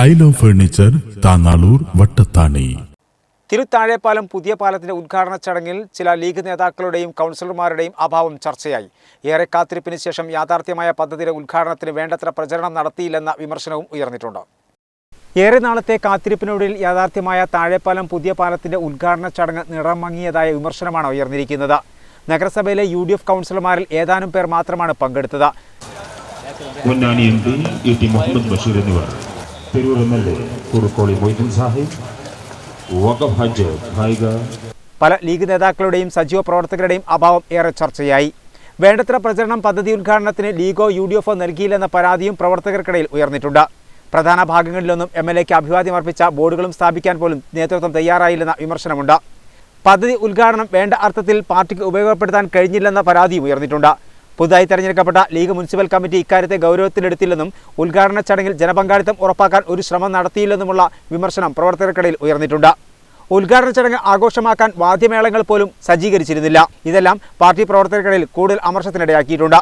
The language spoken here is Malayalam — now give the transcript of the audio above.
Style of furniture Thannalur Vattathani. തിരുത്താഴെപ്പാലം പുതിയ പാലത്തിന്റെ ഉദ്ഘാടന ചടങ്ങിൽ ചില ലീഗ് നേതാക്കളുടെയും കൗൺസിലർമാരുടെയും അഭാവം ചർച്ചയായി. ഏറെ കാത്തിരിപ്പിന് ശേഷം യാഥാർത്ഥ്യമായ പദ്ധതിയുടെ ഉദ്ഘാടനത്തിന് വേണ്ടത്ര പ്രചരണം നടത്തിയില്ലെന്ന വിമർശനവും ഉയർന്നിട്ടുണ്ട്. ഏറെ നാളത്തെ കാത്തിരിപ്പിനൊടുവിൽ യാഥാർത്ഥ്യമായ താഴെപ്പാലം പുതിയ പാലത്തിന്റെ ഉദ്ഘാടന ചടങ്ങ് നിറമങ്ങിയതായ വിമർശനമാണ് ഉയർന്നിരിക്കുന്നത്. നഗരസഭയിലെ യു ഡി എഫ് കൗൺസിലർമാരിൽ ഏതാനും പേർ മാത്രമാണ് പങ്കെടുത്തത്. മുഹമ്മദ് ബഷീർ എന്നിവർ Tirur M L A Kurukkoli Moideen Sahib വഖഫ് ഹജ്ജ് ഗായിക പല ലീഗ് നേതാക്കളുടെയും സജീവ പ്രവർത്തകരുടെയും അഭാവം ഏറെ ചർച്ചയായി. വേണ്ടത്ര പ്രചരണം പദ്ധതി ഉദ്ഘാടനത്തിന് ലീഗോ യു ഡി എഫോ നൽകിയില്ലെന്ന പരാതിയും പ്രവർത്തകർക്കിടയിൽ ഉയർന്നിട്ടുണ്ട്. പ്രധാന ഭാഗങ്ങളിലൊന്നും എം എൽ എക്ക് അഭിവാദ്യം അർപ്പിച്ച ബോർഡുകളും സ്ഥാപിക്കാൻ പോലും നേതൃത്വം തയ്യാറായില്ലെന്ന വിമർശനമുണ്ട്. പദ്ധതി ഉദ്ഘാടനം വേണ്ട അർത്ഥത്തിൽ പാർട്ടിക്ക് ഉപയോഗപ്പെടുത്താൻ കഴിഞ്ഞില്ലെന്ന പരാതിയും ഉയർന്നിട്ടുണ്ട്. പുതുതായി തെരഞ്ഞെടുക്കപ്പെട്ട ലീഗ് മുനിസിപ്പൽ കമ്മിറ്റി ഇക്കാര്യത്തെ ഗൗരവത്തിലെടുത്തില്ലെന്നും ഉദ്ഘാടന ചടങ്ങിൽ ജനപങ്കാളിത്തം ഉറപ്പാക്കാൻ ഒരു ശ്രമം നടത്തിയില്ലെന്നുമുള്ള വിമർശനം പ്രവർത്തകർക്കിടയിൽ ഉയർന്നിട്ടുണ്ട്. ഉദ്ഘാടന ചടങ്ങ് ആഘോഷമാക്കാൻ വാദ്യമേളങ്ങൾ പോലും സജ്ജീകരിച്ചിരുന്നില്ല. ഇതെല്ലാം പാർട്ടി പ്രവർത്തകർക്കിടയിൽ കൂടുതൽ അമർഷത്തിനിടയാക്കിയിട്ടുണ്ട്.